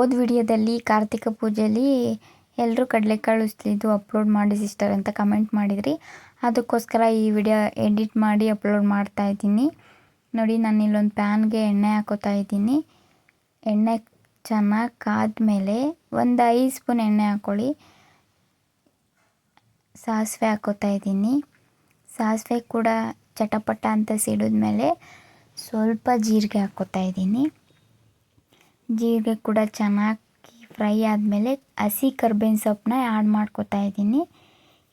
ಹೋದ ವಿಡಿಯೋದಲ್ಲಿ ಕಾರ್ತಿಕ ಪೂಜೆಯಲ್ಲಿ ಎಲ್ಲರೂ ಕಡಲೆಕಾಳು ಉಸ್ಲಿದ್ದು ಅಪ್ಲೋಡ್ ಮಾಡಿ ಸಿಸ್ಟರ್ ಅಂತ ಕಮೆಂಟ್ ಮಾಡಿದ್ರಿ. ಅದಕ್ಕೋಸ್ಕರ ಈ ವಿಡಿಯೋ ಎಡಿಟ್ ಮಾಡಿ ಅಪ್ಲೋಡ್ ಮಾಡ್ತಾ ಇದ್ದೀನಿ. ನೋಡಿ ನಾನು ಇಲ್ಲೊಂದು ಪ್ಯಾನ್ಗೆ ಎಣ್ಣೆ ಹಾಕೋತಾ ಇದ್ದೀನಿ. ಎಣ್ಣೆ ಚೆನ್ನಾಗಿ ಕಾದ್ಮೇಲೆ ಒಂದು ಐದು ಸ್ಪೂನ್ ಎಣ್ಣೆ ಹಾಕ್ಕೊಳ್ಳಿ ಸಾಸಿವೆ ಹಾಕೋತಾ ಇದ್ದೀನಿ. ಸಾಸಿವೆ ಕೂಡ ಚಟಪಟ ಅಂತ ಸಿಡಿದ್ಮೇಲೆ ಸ್ವಲ್ಪ ಜೀರಿಗೆ ಹಾಕ್ಕೋತಾ ಇದ್ದೀನಿ. ಜೀರಿಗೆ ಕೂಡ ಚೆನ್ನಾಗಿ ಫ್ರೈ ಆದಮೇಲೆ ಹಸಿ ಕರ್ಬೇವಿನ ಸೊಪ್ಪನ್ನ ಆ್ಯಡ್ ಮಾಡ್ಕೋತಾ ಇದ್ದೀನಿ.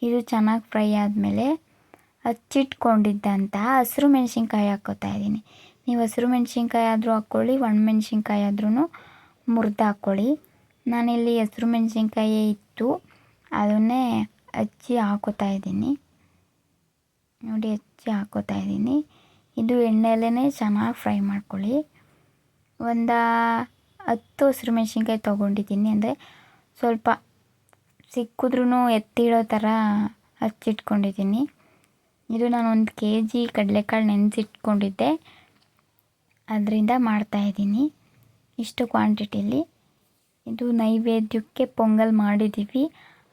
ಇದು ಚೆನ್ನಾಗಿ ಫ್ರೈ ಆದಮೇಲೆ ಹಚ್ಚಿಟ್ಕೊಂಡಿದ್ದಂತಹ ಹಸಿರು ಮೆಣಸಿನ್ಕಾಯಿ ಹಾಕ್ಕೋತಾ ಇದ್ದೀನಿ. ನೀವು ಹಸಿರು ಮೆಣಸಿನ್ಕಾಯಿ ಆದರೂ ಹಾಕ್ಕೊಳ್ಳಿ ಒಣಮೆಣ್ಸಿನ್ಕಾಯಿ ಆದ್ರೂ ಮುರಿದು ಹಾಕ್ಕೊಳ್ಳಿ. ನಾನಿಲ್ಲಿ ಹಸಿರು ಮೆಣಸಿನ್ಕಾಯಿ ಇತ್ತು, ಅದನ್ನೇ ಹಚ್ಚಿ ಹಾಕೋತಾ ಇದ್ದೀನಿ. ನೋಡಿ, ಹಚ್ಚಿ ಹಾಕೋತಾ ಇದ್ದೀನಿ. ಇದು ಎಣ್ಣೆಲೇ ಚೆನ್ನಾಗಿ ಫ್ರೈ ಮಾಡ್ಕೊಳ್ಳಿ. ಒಂದು ಹತ್ತು ಹಸಿರು ಮೆಣಸಿನ್ಕಾಯಿ ತೊಗೊಂಡಿದ್ದೀನಿ ಅಂದರೆ ಸ್ವಲ್ಪ ಸಿಕ್ಕಿದ್ರೂ ಎತ್ತಿಡೋ ಥರ ಹಚ್ಚಿಟ್ಕೊಂಡಿದ್ದೀನಿ. ಇದು ನಾನು ಒಂದು ಕೆ ಜಿ ಕಡಲೆಕಾಳು ನೆನೆಸಿಟ್ಕೊಂಡಿದ್ದೆ. ಅದರಿಂದ ಮಾಡ್ತಾಯಿದ್ದೀನಿ ಇಷ್ಟು ಕ್ವಾಂಟಿಟಿಲಿ. ಇದು ನೈವೇದ್ಯಕ್ಕೆ ಪೊಂಗಲ್ ಮಾಡಿದ್ದೀವಿ.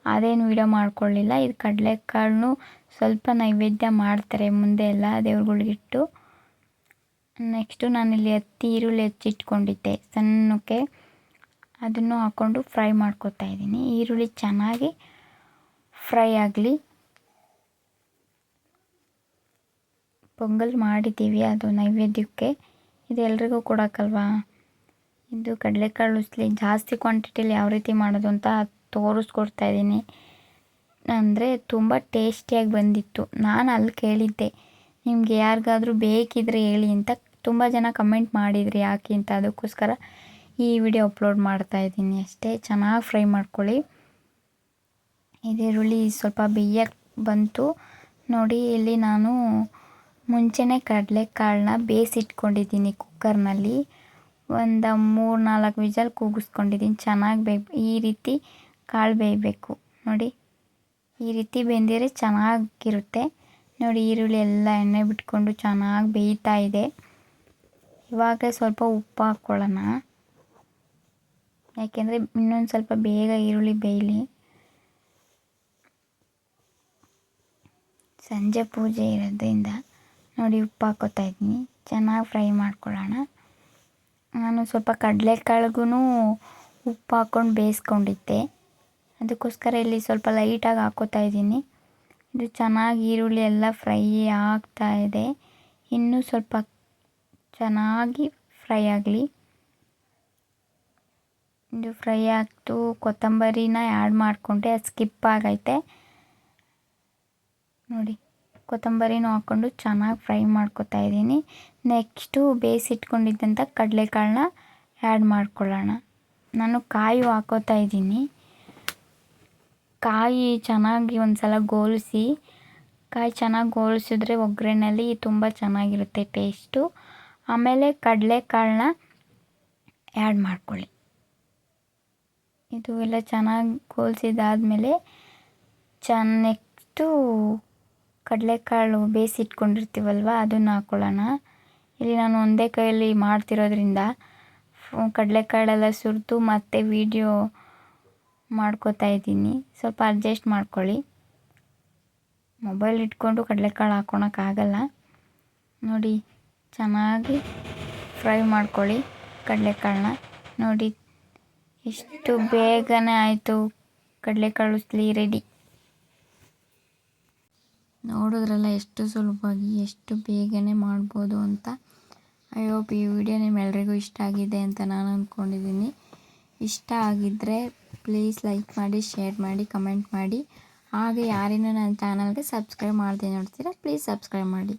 ಅದೇನು ವಿಡಿಯೋ ಮಾಡ್ಕೊಳ್ಳಿಲ್ಲ. ಇದು ಕಡಲೆಕಾಳನ್ನು ಸ್ವಲ್ಪ ನೈವೇದ್ಯ ಮಾಡ್ತಾರೆ ಮುಂದೆ ಎಲ್ಲ ದೇವ್ರುಗಳಿಗಿಟ್ಟು. ನೆಕ್ಸ್ಟು ನಾನಿಲ್ಲಿ ಹತ್ತಿ, ಈರುಳ್ಳಿ ಹೆಚ್ಚಿಟ್ಕೊಂಡಿದ್ದೆ ಸಣ್ಣಕ್ಕೆ ಅದನ್ನು ಹಾಕ್ಕೊಂಡು ಫ್ರೈ ಮಾಡ್ಕೊತಾ ಇದ್ದೀನಿ. ಈರುಳ್ಳಿ ಚೆನ್ನಾಗಿ ಫ್ರೈ ಆಗಲಿ. ಪೊಂಗಲ್ ಮಾಡಿದ್ದೀವಿ, ಅದು ನೈವೇದ್ಯಕ್ಕೆ. ಇದು ಎಲ್ರಿಗೂ ಕೊಡೋಕ್ಕಲ್ವಾ? ಇದು ಕಡಲೆಕಾಳು ಉಸ್ಲಿ, ಜಾಸ್ತಿ ಕ್ವಾಂಟಿಟಿಲಿ ಯಾವ ರೀತಿ ಮಾಡೋದು ಅಂತ ತೋರಿಸ್ಕೊಡ್ತಾ ಇದ್ದೀನಿ. ಅಂದರೆ ತುಂಬ ಟೇಸ್ಟಿಯಾಗಿ ಬಂದಿತ್ತು. ನಾನು ಅಲ್ಲಿ ಕೇಳಿದ್ದೆ. ನಿಮಗೆ ಯಾರಿಗಾದರೂ ಬೇಕಿದ್ರೆ ಹೇಳಿ ಅಂತ ತುಂಬ ಜನ ಕಮೆಂಟ್ ಮಾಡಿದ್ರಿ ಯಾಕೆ ಅಂತ ಅದಕ್ಕೋಸ್ಕರ ಈ ವಿಡಿಯೋ ಅಪ್ಲೋಡ್ ಮಾಡ್ತಾ ಇದ್ದೀನಿ ಅಷ್ಟೇ. ಚೆನ್ನಾಗಿ ಫ್ರೈ ಮಾಡ್ಕೊಳ್ಳಿ. ಈರುಳ್ಳಿ ಸ್ವಲ್ಪ ಬೇಯಕ್ಕೆ ಬಂತು. ನೋಡಿ, ಇಲ್ಲಿ ನಾನು ಮುಂಚೆನೇ ಕಡಲೆಕಾಳನ್ನ ಬೇಯಿಸಿಟ್ಕೊಂಡಿದ್ದೀನಿ ಕುಕ್ಕರ್ನಲ್ಲಿ ಒಂದು ಮೂರು ನಾಲ್ಕು ವಿಜಲ್ ಕೂಗಿಸ್ಕೊಂಡಿದ್ದೀನಿ. ಚೆನ್ನಾಗಿ ಬೇ ಈ ರೀತಿ ಕಾಳು ಬೇಯಬೇಕು ನೋಡಿ, ಈ ರೀತಿ ಬೆಂದಿರೆ ಚೆನ್ನಾಗಿರುತ್ತೆ. ನೋಡಿ ಈರುಳ್ಳಿ ಎಲ್ಲ ಎಣ್ಣೆ ಬಿಟ್ಕೊಂಡು ಚೆನ್ನಾಗಿ ಬೇಯ್ತಾ ಇದೆ. ಇವಾಗ ಸ್ವಲ್ಪ ಉಪ್ಪು ಹಾಕ್ಕೊಳ್ಳೋಣ ಯಾಕೆಂದರೆ ಇನ್ನೊಂದು ಸ್ವಲ್ಪ ಬೇಗ ಈರುಳ್ಳಿ ಬೇಯಲಿ. ಸಂಜೆ ಪೂಜೆ ಇರೋದ್ರಿಂದ ನೋಡಿ ಉಪ್ಪು ಹಾಕೋತಾ ಇದ್ದೀನಿ. ಚೆನ್ನಾಗಿ ಫ್ರೈ ಮಾಡ್ಕೊಳ್ಳೋಣ. ನಾನು ಸ್ವಲ್ಪ ಕಡಲೆಕಾಳಿಗೂ ಉಪ್ಪು ಹಾಕ್ಕೊಂಡು ಬೇಯಿಸ್ಕೊಂಡಿದ್ದೆ. ಅದಕ್ಕೋಸ್ಕರ ಇಲ್ಲಿ ಸ್ವಲ್ಪ ಲೈಟಾಗಿ ಹಾಕೋತಾ ಇದ್ದೀನಿ. ಇದು ಚೆನ್ನಾಗಿ ಈರುಳ್ಳಿ ಎಲ್ಲ ಫ್ರೈ ಆಗ್ತಾ ಇದೆ. ಇನ್ನೂ ಸ್ವಲ್ಪ ಚೆನ್ನಾಗಿ ಫ್ರೈ ಆಗಲಿ. ಇದು ಫ್ರೈ ಆಗ್ತು, ಕೊತ್ತಂಬರಿನ ಆ್ಯಡ್ ಮಾಡಿಕೊಂಡೆ ಅದು ಸ್ಕಿಪ್ ಆಗೈತೆ. ನೋಡಿ, ಕೊತ್ತಂಬರಿನೂ ಹಾಕ್ಕೊಂಡು ಚೆನ್ನಾಗಿ ಫ್ರೈ ಮಾಡ್ಕೊತಾ ಇದ್ದೀನಿ. ನೆಕ್ಸ್ಟು ಬೇಯಿಸಿಟ್ಕೊಂಡಿದ್ದಂಥ ಕಡಲೆಕಾಳನ್ನ ಆ್ಯಡ್ ಮಾಡ್ಕೊಳ್ಳೋಣ. ನಾನು ಕಾಯಿ ಹಾಕೋತಾ ಇದ್ದೀನಿ. ಕಾಯಿ ಚೆನ್ನಾಗಿ ಒಂದು ಸಲ ಗೋಲಿಸಿ, ಕಾಯಿ ಚೆನ್ನಾಗಿ ಗೋಲಿಸಿದ್ರೆ ಒಗ್ಗರಣೆಲಿ ತುಂಬ ಚೆನ್ನಾಗಿರುತ್ತೆ ಟೇಸ್ಟು ಆಮೇಲೆ ಕಡಲೆಕಾಳನ್ನ ಆ್ಯಡ್ ಮಾಡ್ಕೊಳ್ಳಿ. ಇದು ಎಲ್ಲ ಚೆನ್ನಾಗಿ ಗೋಲಿಸಿದಾದ್ಮೇಲೆ ಚೆನ್ನ ನೆಕ್ಸ್ಟು ಕಡಲೆಕಾಳು ಬೇಯಿಸಿಟ್ಕೊಂಡಿರ್ತೀವಲ್ವ ಅದನ್ನು ಹಾಕ್ಕೊಳ್ಳೋಣ ಇಲ್ಲಿ ನಾನು ಒಂದೇ ಕೈಯಲ್ಲಿ ಮಾಡ್ತಿರೋದ್ರಿಂದ ಕಡಲೆಕಾಳೆಲ್ಲ ಸುರಿದು ಮತ್ತೆ ವೀಡಿಯೋ ಮಾಡ್ಕೋತಾ ಇದ್ದೀನಿ. ಸ್ವಲ್ಪ ಅಡ್ಜಸ್ಟ್ ಮಾಡ್ಕೊಳ್ಳಿ. ಮೊಬೈಲ್ ಇಟ್ಕೊಂಡು ಕಡಲೆಕಾಳು ಹಾಕ್ಕೊಳಕ್ಕಾಗಲ್ಲ ನೋಡಿ, ಚೆನ್ನಾಗಿ ಫ್ರೈ ಮಾಡ್ಕೊಳ್ಳಿ ಕಡಲೆಕಾಳನ್ನ. ನೋಡಿ, ಎಷ್ಟು ಬೇಗನೆ ಆಯಿತು ಕಡಲೆಕಾಳು ಉಸ್ಲಿ ರೆಡಿ ನೋಡಿದ್ರಲ್ಲ ಎಷ್ಟು ಸುಲಭವಾಗಿ, ಎಷ್ಟು ಬೇಗನೆ ಮಾಡ್ಬೋದು ಅಂತ. ಐ ಹೋಪ್ ಈ ವಿಡಿಯೋ ನಿಮ್ಮೆಲ್ರಿಗೂ ಇಷ್ಟ ಆಗಿದೆ ಅಂತ ನಾನು ಅಂದ್ಕೊಂಡಿದ್ದೀನಿ ಇಷ್ಟ ಆಗಿದ್ದರೆ ಪ್ಲೀಸ್ ಲೈಕ್ ಮಾಡಿ ಶೇರ್ ಮಾಡಿ ಕಮೆಂಟ್ ಮಾಡಿ. ಹಾಗೆ ಯಾರಿನ ನನ್ನ ಚಾನಲ್ಗೆ ಸಬ್ಸ್ಕ್ರೈಬ್ ಮಾಡ್ತೀನಿ ನೋಡ್ತೀರಾ ಪ್ಲೀಸ್ ಸಬ್ಸ್ಕ್ರೈಬ್ ಮಾಡಿ.